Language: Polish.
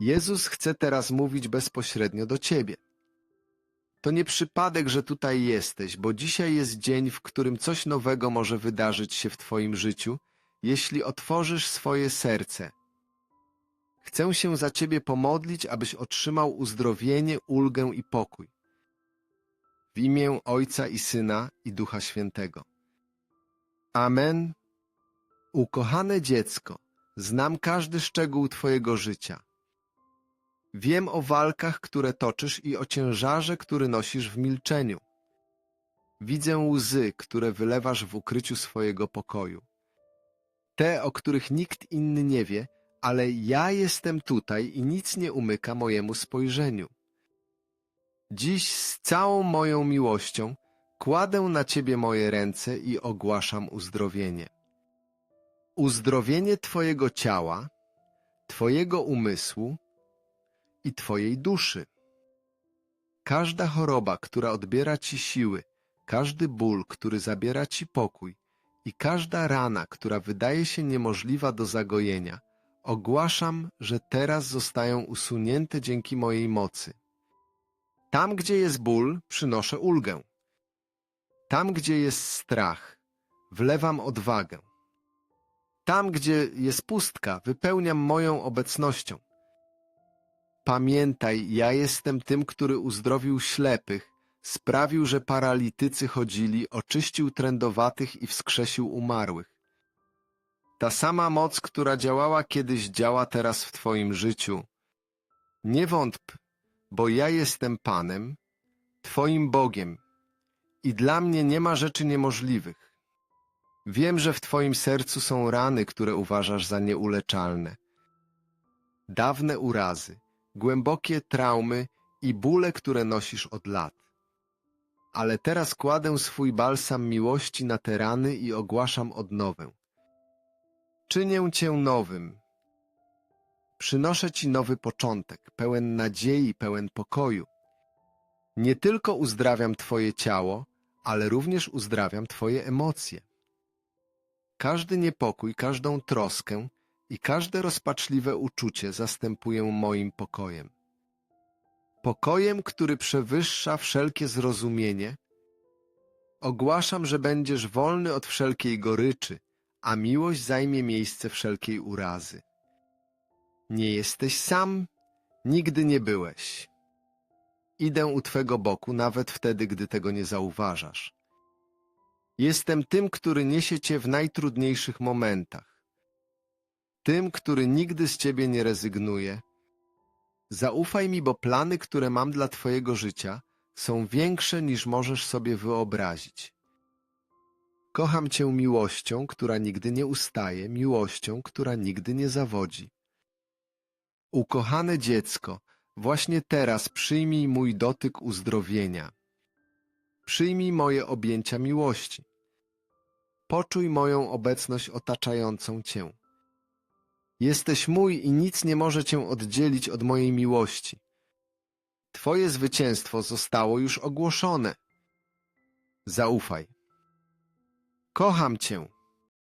Jezus chce teraz mówić bezpośrednio do ciebie. To nie przypadek, że tutaj jesteś, bo dzisiaj jest dzień, w którym coś nowego może wydarzyć się w twoim życiu, jeśli otworzysz swoje serce. Chcę się za ciebie pomodlić, abyś otrzymał uzdrowienie, ulgę i pokój. W imię Ojca i Syna i Ducha Świętego. Amen. Ukochane dziecko, znam każdy szczegół twojego życia. Wiem o walkach, które toczysz i o ciężarze, który nosisz w milczeniu. Widzę łzy, które wylewasz w ukryciu swojego pokoju. Te, o których nikt inny nie wie, ale ja jestem tutaj i nic nie umyka mojemu spojrzeniu. Dziś z całą moją miłością kładę na Ciebie moje ręce i ogłaszam uzdrowienie. Uzdrowienie Twojego ciała, Twojego umysłu i Twojej duszy. Każda choroba, która odbiera Ci siły, każdy ból, który zabiera Ci pokój i każda rana, która wydaje się niemożliwa do zagojenia, ogłaszam, że teraz zostają usunięte dzięki mojej mocy. Tam, gdzie jest ból, przynoszę ulgę. Tam, gdzie jest strach, wlewam odwagę. Tam, gdzie jest pustka, wypełniam moją obecnością. Pamiętaj, ja jestem tym, który uzdrowił ślepych, sprawił, że paralitycy chodzili, oczyścił trędowatych i wskrzesił umarłych. Ta sama moc, która działała kiedyś, działa teraz w Twoim życiu. Nie wątp, bo ja jestem Panem, Twoim Bogiem i dla mnie nie ma rzeczy niemożliwych. Wiem, że w Twoim sercu są rany, które uważasz za nieuleczalne. Dawne urazy, głębokie traumy i bóle, które nosisz od lat. Ale teraz kładę swój balsam miłości na te rany i ogłaszam odnowę. Czynię Cię nowym. Przynoszę Ci nowy początek, pełen nadziei, pełen pokoju. Nie tylko uzdrawiam Twoje ciało, ale również uzdrawiam Twoje emocje. Każdy niepokój, każdą troskę i każde rozpaczliwe uczucie zastępuję moim pokojem. Pokojem, który przewyższa wszelkie zrozumienie, ogłaszam, że będziesz wolny od wszelkiej goryczy, a miłość zajmie miejsce wszelkiej urazy. Nie jesteś sam, nigdy nie byłeś. Idę u Twego boku nawet wtedy, gdy tego nie zauważasz. Jestem tym, który niesie Cię w najtrudniejszych momentach. Tym, który nigdy z Ciebie nie rezygnuje. Zaufaj mi, bo plany, które mam dla Twojego życia, są większe niż możesz sobie wyobrazić. Kocham Cię miłością, która nigdy nie ustaje, miłością, która nigdy nie zawodzi. Ukochane dziecko, właśnie teraz przyjmij mój dotyk uzdrowienia. Przyjmij moje objęcia miłości. Poczuj moją obecność otaczającą Cię. Jesteś mój i nic nie może Cię oddzielić od mojej miłości. Twoje zwycięstwo zostało już ogłoszone. Zaufaj. Kocham Cię.